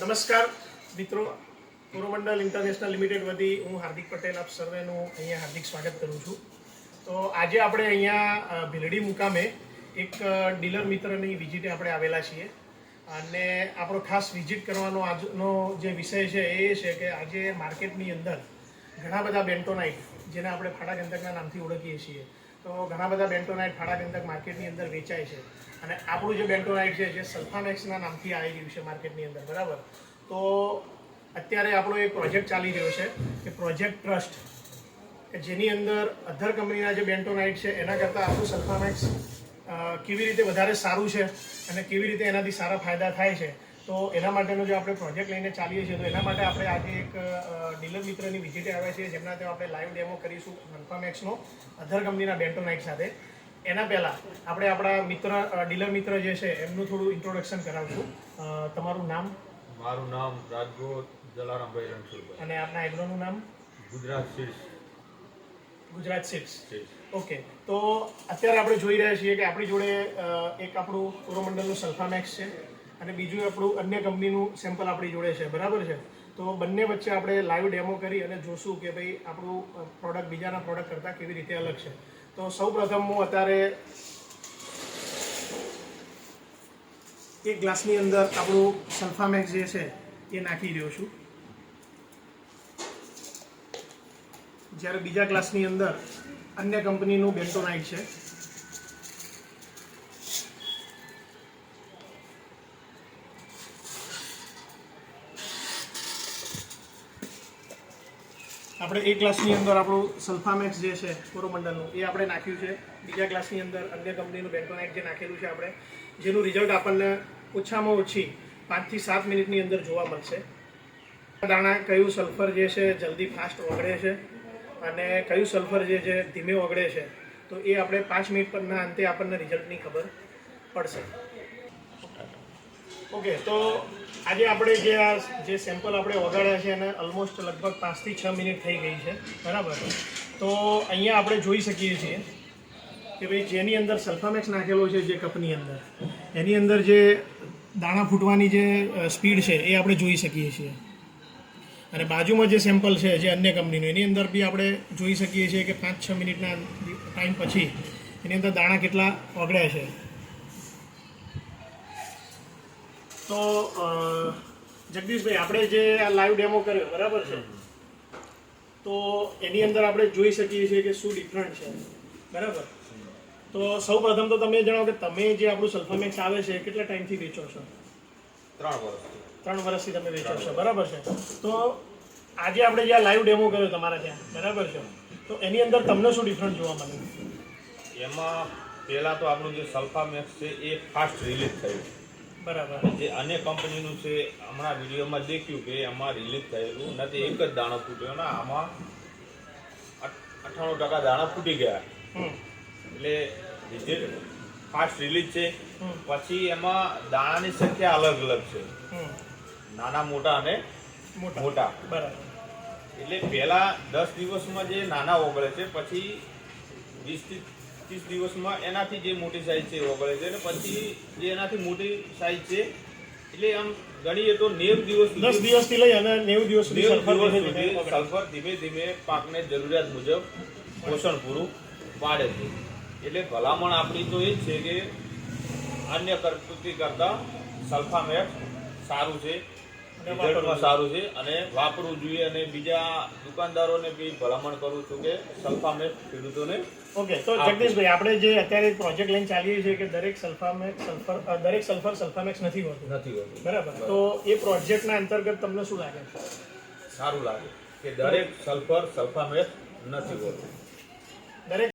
નમસ્કાર મિત્રો. Coromandel international limited વતી હું હાર્દિક પટેલ આપ સર્વેનું અહીંયા હાર્દિક સ્વાગત કરું છું. તો આજે આપણે અહીંયા ભીલડી મુકામે એક ડીલર મિત્રની વિઝિટે આપણે આવેલા છીએ. અને આપણો ખાસ વિઝિટ કરવાનો આજનો જે વિષય છે એ છે કે આજે માર્કેટની અંદર ઘણા બધા બેન્ટોનાઇટ, જેને આપણે ફાડા ગંધકના નામથી ઓળખીએ છીએ તો ઘણા બધા બેન્ટોનાઇટ ફાડા ગંધક માર્કેટની અંદર વેચાય છે. અને આપણું જે બેન્ટોનાઇટ છે, જે સલ્ફામેક્સના નામથી આવી ગયું છે માર્કેટની અંદર, બરાબર? તો અત્યારે આપણો એક પ્રોજેક્ટ ચાલી રહ્યો છે કે પ્રોજેક્ટ ટ્રસ્ટ, કે જેની અંદર અધર કંપનીના જે બેન્ટોનાઇટ છે, એના કરતાં આપણું સલ્ફામેક્સ કેવી રીતે વધારે સારું છે અને કેવી રીતે એનાથી સારા ફાયદા થાય છે તો એના માટેનો જો આપણે પ્રોજેક્ટ લઈને ચાલીએ છીએ તો એના માટે આપણે આજે એક ડીલર મિત્રની વિઝિટે આવ્યા છીએ જેમના ત્યાં આપણે લાઈવ ડેમો કરીશું સલ્ફામેક્સનો અધર કંપનીના બેન્ટોનાઇટ સાથે. એના પહેલાં આપણે આપણા મિત્ર ડીલર મિત્ર જે છે એમનું થોડું ઇન્ટ્રોડક્શન કરાવશું. તમારું નામ? મારું નામ રાજગોર જલારામભાઈ રણછોડભાઈ. અને આપના એગ્રોનું નામ? ગુજરાત શીર્ષ. ગુજરાત સિક્સ ઓકે તો અત્યારે આપણે જોઈ રહ્યા છીએ કે આપણી જોડે એક આપણું કોરોમંડલનું સલ્ફામેક્સ છે. અને બીજું આપણું અન્ય કંપનીનું સેમ્પલ આપણી જોડે છે, બરાબર છે? તો બંને વચ્ચે આપણે લાઈવ ડેમો કરી અને જોશું કે ભાઈ આપણું પ્રોડક્ટ બીજાના પ્રોડક્ટ કરતાં કેવી રીતે અલગ છે. તો સૌ પ્રથમ હું અત્યારે એક ગ્લાસની અંદર આપણું સલ્ફામેક્સ જે છે, એ નાખી રહ્યો છું. જ્યારે બીજા ગ્લાસની અંદર અન્ય કંપનીનું બેન્ટોનાઇટ છે આપણે એ ગ્લાસની અંદર આપણું સલ્ફામેક્સ જે છે કોરોમંડલનું, એ આપણે નાખ્યું છે. બીજા ગ્લાસની અંદર અન્ય કંપનીનું બેન્ટોનાઇટ જે નાખેલું છે આપણે, જેનું રિઝલ્ટ આપણને ઓછામાં ઓછી પાંચથી સાત મિનિટની અંદર જોવા મળશે. દાણા કયું સલ્ફર જે છે જલ્દી ફાસ્ટ ઓગળે છે અને કયું સલ્ફર જે છે ધીમે ઓગળે છે, તો એ આપણે પાંચ મિનિટ પરના અંતે આપણને રિઝલ્ટની ખબર પડશે. ઓકે તો આજે આપણે જે આ જે સેમ્પલ આપણે વગાડ્યા છે એને ઓલમોસ્ટ લગભગ પાંચથી છ મિનિટ થઈ ગઈ છે, બરાબર? તો અહીંયા આપણે જોઈ શકીએ છીએ કે ભાઈ જેની અંદર સલ્ફામેક્સ નાખેલો છે જે કપની અંદર, એની અંદર જે દાણા ફૂટવાની જે સ્પીડ છે એ આપણે જોઈ શકીએ છીએ. અને બાજુમાં જે સેમ્પલ છે જે અન્ય કંપનીનું, એની અંદર બી આપણે જોઈ શકીએ છીએ કે પાંચ છ મિનિટના ટાઈમ પછી એની અંદર દાણા કેટલા ઓગળ્યા છે. તો જગદીશભાઈ આપણે જે આ લાઈવ ડેમો કર્યો બરાબર છે? તો એની અંદર આપણે જોઈ શકીએ છીએ કે શું ડિફરન્ટ છે. બરાબર? તો સૌ પ્રથમ તો તમે જણાવો કે તમે જે આપણું સલ્ફામેક્સ આવે છે એ કેટલા ટાઈમથી વેચો છો? ત્રણ વર્ષ ત્રણ વર્ષથી તમે વેચો છો બરાબર છે? તો આજે આપણે જે આ લાઈવ ડેમો કર્યો તમારા ત્યાં બરાબર છે? તો એની અંદર તમને શું ડિફરન્ટ જોવા મળ્યું એમાં પહેલાં તો આપણું જે સલ્ફામેક્સ છે એ ફાસ્ટ રિલીઝ થયું. બરાબર. જે અન્ય કંપનીનું છે હમણાં વિડીયોમાં દેખ્યું કે એમાં રિલીઝ થયેલું નથી એક જ દાણો ફૂટ્યો ને આમાં અઠ્ઠાણું ટકા દાણા ફૂટી ગયા. હમ. એટલે ફાસ્ટ રિલીઝ છે. પછી એમાં દાણાની સંખ્યા અલગ અલગ છે. નાના મોટા અને મોટા. બરાબર. એટલે પહેલા દસ દિવસમાં જે નાના ઓગળે છે પછી વીસથી ત્રીસ દિવસમાં એનાથી જે મોટી સાઈઝ છે એ ઓગળે છે અને પછી જે એનાથી મોટી સાઈઝ છે એટલે આમ ગણીએ તો નેવ દિવસ દસ દિવસથી લઈ અને નેવું દિવસ સુધી. સલ્ફર ધીમે ધીમે પાકને જરૂરિયાત મુજબ પોષણ પૂરું પાડે છે એટલે ભલામણ આપણી તો એ જ છે કે અન્ય પ્રકૃતિ કરતાં સલ્ફામેક્સ સારું છે રિઝલ્ટમાં સારું છે અને વાપરવું જોઈએ અને બીજા દુકાનદારોને બી ભલામણ કરું છું કે સલ્ફામેક્સ ખેડૂતોને ઓકે તો જગદીશભાઈ આપણે જે અત્યારે પ્રોજેક્ટ લઈને ચાલીએ છીએ કે દરેક સલ્ફામેક્સ સલ્ફર દરેક સલ્ફર સલ્ફામેક્સ નથી હોતું. નથી હોતું. બરાબર. તો એ પ્રોજેક્ટના અંતર્ગત તમને શું લાગે? સારું લાગે કે દરેક સલ્ફર સલ્ફામેક્સ નથી હોતું. દરેક